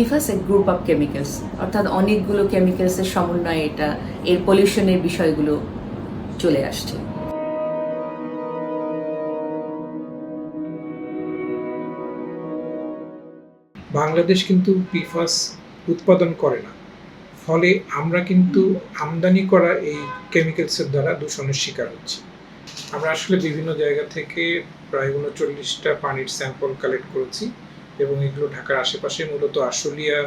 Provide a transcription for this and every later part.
PFAS a group of chemicals অর্থাৎ অনেকগুলো কেমিক্যালসের সমন্বয়ে এটা, এর পলিউশনের বিষয়গুলো চলে আসছে। বাংলাদেশ কিন্তু পিফাস উৎপাদন করে না। ফলে আমরা কিন্তু আমদানি করা এই কেমিক্যালসের দ্বারা দূষণের শিকার হচ্ছি। আমরা আসলে বিভিন্ন জায়গা থেকে প্রায় উনচল্লিশটা পানির স্যাম্পল কালেক্ট করেছি। এবং এগুলো ঢাকার আশেপাশে মূলত আশুলিয়া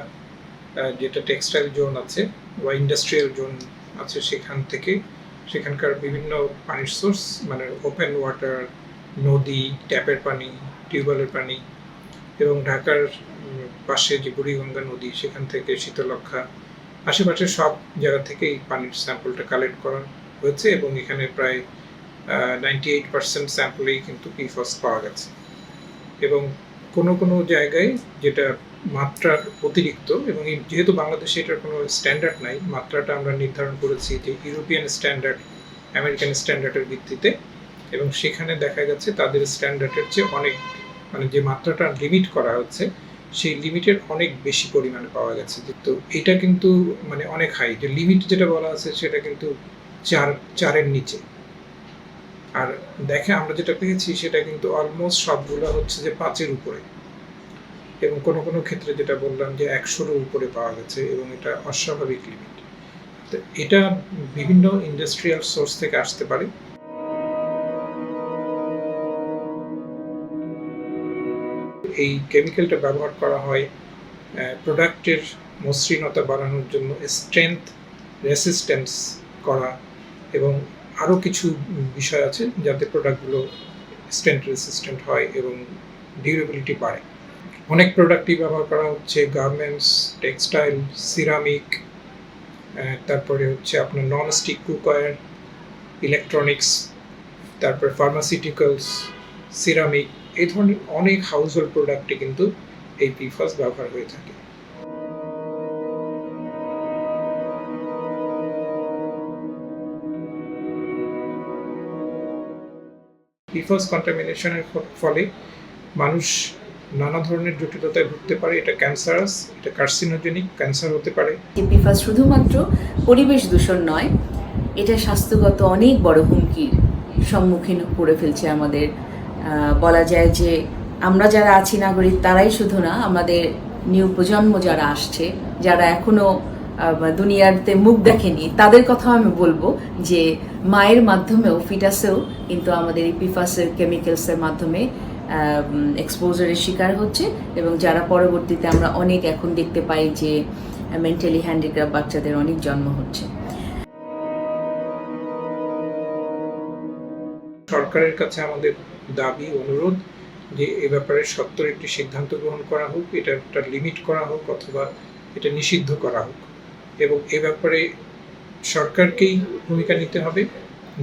যেটা টেক্সটাইল জোন আছে বা ইন্ডাস্ট্রিয়াল জোন আছে সেখান থেকে, সেখানকার বিভিন্ন পানির সোর্স মানে ওপেন ওয়াটার নদী, ট্যাপের পানি, টিউবওয়েলের পানি এবং ঢাকার পাশে যে বুড়িগঙ্গা নদী সেখান থেকে শীতলক্ষা আশেপাশের সব জায়গা থেকে এই পানির স্যাম্পলটা কালেক্ট করা হয়েছে এবং এখানে প্রায় নাইনটি এইট পার্সেন্ট স্যাম্পলেই কিন্তু পিফস পাওয়া গেছে এবং কোনো কোনো জায়গায় যেটা মাত্রার অতিরিক্ত এবং যেহেতু বাংলাদেশে এটার কোনো স্ট্যান্ডার্ড নাই, মাত্রাটা আমরা নির্ধারণ করেছি যে ইউরোপিয়ান স্ট্যান্ডার্ড আমেরিকান স্ট্যান্ডার্ডের ভিত্তিতে এবং সেখানে দেখা গেছে তাদের স্ট্যান্ডার্ডের চেয়ে অনেক মানে যে মাত্রাটা লিমিট করা হচ্ছে, সেই লিমিটের অনেক বেশি পরিমাণে পাওয়া গেছে। তো এটা কিন্তু মানে অনেক হাই যে লিমিট যেটা বলা আছে সেটা কিন্তু চার, চারের নিচে। আর দেখে আমরা যেটা পেয়েছি, সেটা কিন্তু অলমোস্ট সবগুলো হচ্ছে যে পাঁচের উপরে। এবং কোনো কোনো ক্ষেত্রে যেটা বললাম যে একশোরও উপরে পাওয়া গেছে এবং এটা অস্বাভাবিক লিমিট তো এটা বিভিন্ন ইন্ডাস্ট্রিয়াল সোর্স থেকে আসতে পারে। এই কেমিক্যালটা ব্যবহার করা হয় প্রোডাক্টের মসৃণতা বাড়ানোর জন্য স্ট্রেংথ রেসিস্ট্যান্স করা এবং আরও কিছু বিষয় আছে যাতে প্রোডাক্টগুলো স্ট্রেন্থ রেসিস্ট্যান্ট হয় এবং ডিউরেবিলিটি বাড়ে। অনেক প্রোডাক্টই ব্যবহার করা হচ্ছে গার্মেন্টস টেক্সটাইল সিরামিক তারপরে হচ্ছে আপনার নন স্টিক কুকওয়্যার ইলেকট্রনিক্স তারপরে ফার্মাসিউটিক্যালস সিরামিক এই ধরনের অনেক হাউস হোল্ড প্রোডাক্টে কিন্তু এই পিফাস ব্যবহার হয়ে থাকে। পিফাস কন্টামিনেশনের ফলে মানুষ নানা ধরনের জটিলতায় ভুগতে পারে। এটা ক্যান্সারাস এটা কার্সিনোজেনিক ক্যান্সার হতে পারে। পিফাস শুধুমাত্র পরিবেশ দূষণ নয় এটা স্বাস্থ্যগত অনেক বড় হুমকির সম্মুখীন করে ফেলছে আমাদের। বলা যায় যে আমরা যারা আছি নাগরিক তারাই শুধু না আমাদের নিউ প্রজন্ম যারা আসছে যারা এখনও আহ, দুনিয়াতে মুখ দেখেনি, তাদের কথা আমি বলব যে মায়ের মাধ্যমেও ফিটাসেও কিন্তু আমাদের এই পিফাসের কেমিক্যালসের মাধ্যমে এক্সপোজারের শিকার হচ্ছে এবং যারা পরবর্তীতে আমরা অনেক এখন দেখতে পাই যে মেন্টালি হ্যান্ডিক্রাফট বাচ্চাদের অনেক জন্ম হচ্ছে। সরকারের কাছে আমাদের দাবি, অনুরোধ যে এ ব্যাপারে সত্তর একটি সিদ্ধান্ত গ্রহণ করা হোক, এটা একটা লিমিট করা হোক অথবা এটা নিষিদ্ধ করা হোক। এবং এ ব্যাপারে সরকারকেই ভূমিকা নিতে হবে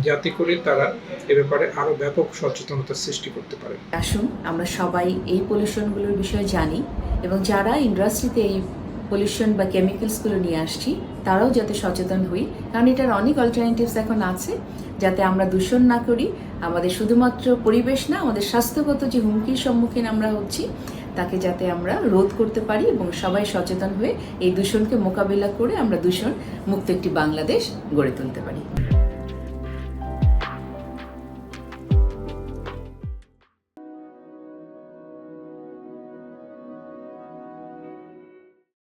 যাতে করে তারা এ ব্যাপারে আরও ব্যাপক সচেতনতা সৃষ্টি করতে পারে। আসুন, আমরা সবাই এই পলিউশনগুলোর বিষয়ে জানি এবং যারা ইন্ডাস্ট্রিতে এই পলিউশন বা কেমিক্যালসগুলো নিয়ে আসছি, তারাও যাতে সচেতন হই। কারণ এটার অনেক অল্টারনেটিভস এখন আছে যাতে আমরা দূষণ না করি। আমাদের শুধুমাত্র পরিবেশ না, আমাদের স্বাস্থ্যগত যে হুমকির সম্মুখীন আমরা হচ্ছি তাকে যাতে আমরা রোধ করতে পারি এবং সবাই সচেতন হয়ে এই দূষণকে মোকাবিলা করে আমরা দূষণ মুক্ত একটি বাংলাদেশ গড়ে তুলতে পারি।